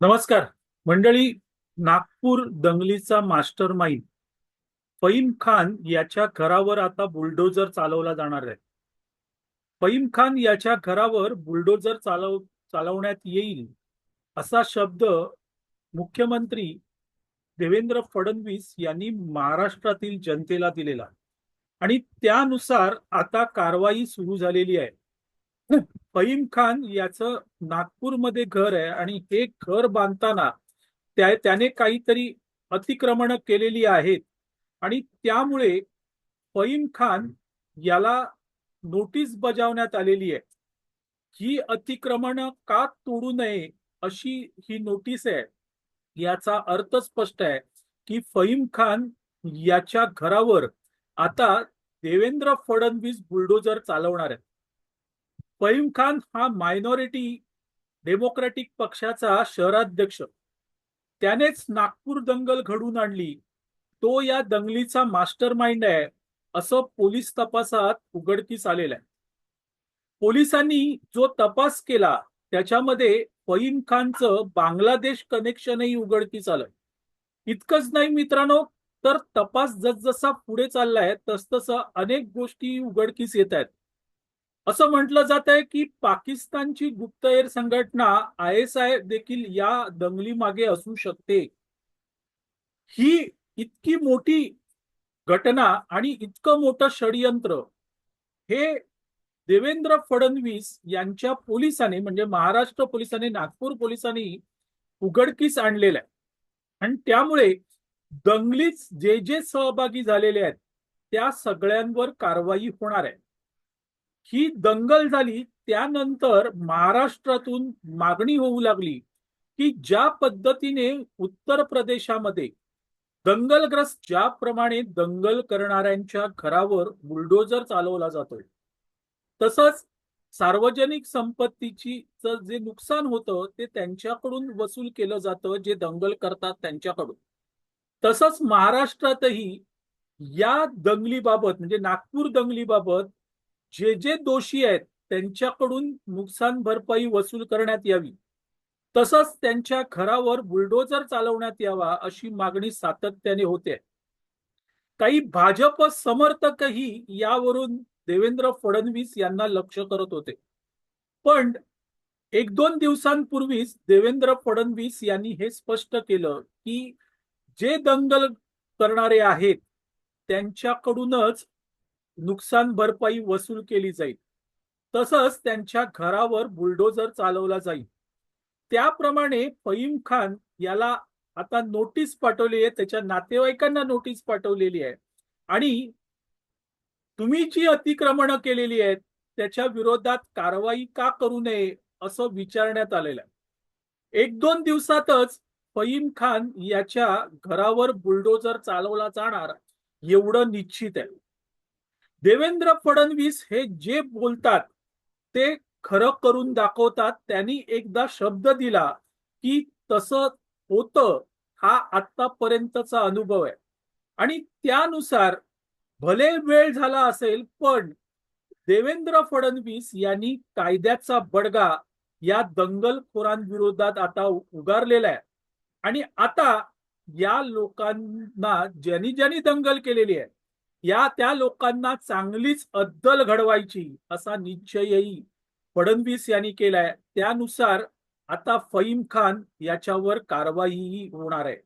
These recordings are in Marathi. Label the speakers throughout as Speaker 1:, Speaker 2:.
Speaker 1: नमस्कार. मंडळी नागपूर दंगलीचा मास्टर माइंड फईम खान याच्या घरावर आता बुलडोजर चालवला जाणार आहे. फईम खान याच्या घरावर बुलडोजर चालव चालवण्यात येईल असा शब्द मुख्यमंत्री देवेंद्र फडणवीस यांनी महाराष्ट्रातील जनतेला दिलेला. आणि त्यानुसार आता कारवाई सुरू झालेली आहे. फईम खान याचं नागपूरमध्ये घर आहे आणि हे घर बांधताना त्या त्याने काहीतरी अतिक्रमण केलेली आहेत. आणि त्यामुळे फईम खान याला नोटीस बजावण्यात आलेली आहे. ही अतिक्रमण का तोडू नये अशी ही नोटीस आहे. याचा अर्थ स्पष्ट आहे की फईम खान याच्या घरावर आता देवेंद्र फडणवीस बुलडोजर चालवणार आहेत. फईम खान हा मायनॉरिटी डेमोक्रॅटिक पक्षाचा शहराध्यक्ष. त्यानेच नागपूर दंगल घडून आणली. तो या दंगलीचा मास्टर माइंड आहे असं पोलीस तपासात उघडकीस आलेलं आहे पोलिसांनी जो तपास केला त्याच्यामध्ये फईम खानचं बांगलादेश कनेक्शनही उघडकीस आलं. इतकंच नाही मित्रांनो तर तपास जसजसा पुढे चाललाय तसतसं अनेक गोष्टी उघडकीस येत आहेत असं म्हटलं जात आहे की पाकिस्तानची गुप्तहेर संघटना आय एस आय देखील या दंगली मागे असू शकते. ही इतकी मोठी घटना आणि इतकं मोठं षडयंत्र हे देवेंद्र फडणवीस यांच्या पोलिसांनी म्हणजे महाराष्ट्र पोलिसांनी नागपूर पोलिसांनी उघडकीस आणलेलं आहे. आणि त्यामुळे दंगलीत जे जे सहभागी झालेले आहेत त्या सगळ्यांवर कारवाई होणार आहे. ही दंगल झाली त्यानंतर महाराष्ट्रातून मागणी होऊ लागली की ज्या पद्धतीने उत्तर प्रदेशामध्ये दंगलग्रस्त ज्याप्रमाणे दंगल करणाऱ्यांच्या घरावर बुलडोजर चालवला जातोय तसंच सार्वजनिक संपत्तीची जे नुकसान होतं ते त्यांच्याकडून वसूल केलं जातं जे दंगल करतात त्यांच्याकडून. तसंच महाराष्ट्रातही या दंगलीबाबत म्हणजे नागपूर दंगलीबाबत जे जे दोषी आहेत त्यांच्याकडून नुकसान भरपाई वसूल करण्यात यावी. तसंच त्यांच्या घरावर बुलडोजर चालवण्यात यावा अशी मागणी सातत्याने होते. काही भाजप समर्थकही यावरून देवेंद्र फडणवीस यांना लक्ष करत होते. पण एक दोन दिवसांपूर्वीच देवेंद्र फडणवीस यांनी हे स्पष्ट केलं की जे दंगल करणारे आहेत त्यांच्याकडूनच नुकसान भरपाई वसूल केली जाईल. तसंच त्यांच्या घरावर बुलडोजर चालवला जाईल. त्याप्रमाणे फईम खान याला आता नोटीस पाठवली आहे. त्याच्या नातेवाईकांना नोटीस पाठवलेली आहे. आणि तुम्ही जी अतिक्रमण केलेली आहेत त्याच्या विरोधात कारवाई का करू नये असं विचारण्यात आलेलं आहे. एक दोन दिवसातच फईम खान याच्या घरावर बुलडोजर चालवला जाणार एवढं निश्चित आहे. देवेंद्र फडणवीस हे जे बोलतात ते खरं करून दाखवतात. त्यांनी एकदा शब्द दिला की तसं होतं हा आतापर्यंतचा अनुभव आहे. आणि त्यानुसार भले वेळ झाला असेल पण देवेंद्र फडणवीस यांनी कायद्याचा बडगा या दंगलखोरांविरोधात आता उगारलेला आहे. आणि आता या लोकांना ज्यांनी ज्यांनी दंगल केलेली आहे या त्या लोकांना चांगलीच अद्दल घडवायची असा निश्चयही फडणवीस यांनी केलाय. त्यानुसार आता फईम खान याच्यावर कारवाईही होणार आहे.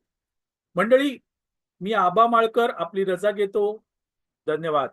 Speaker 1: मंडळी मी आबा माळकर आपली रजा घेतो. धन्यवाद.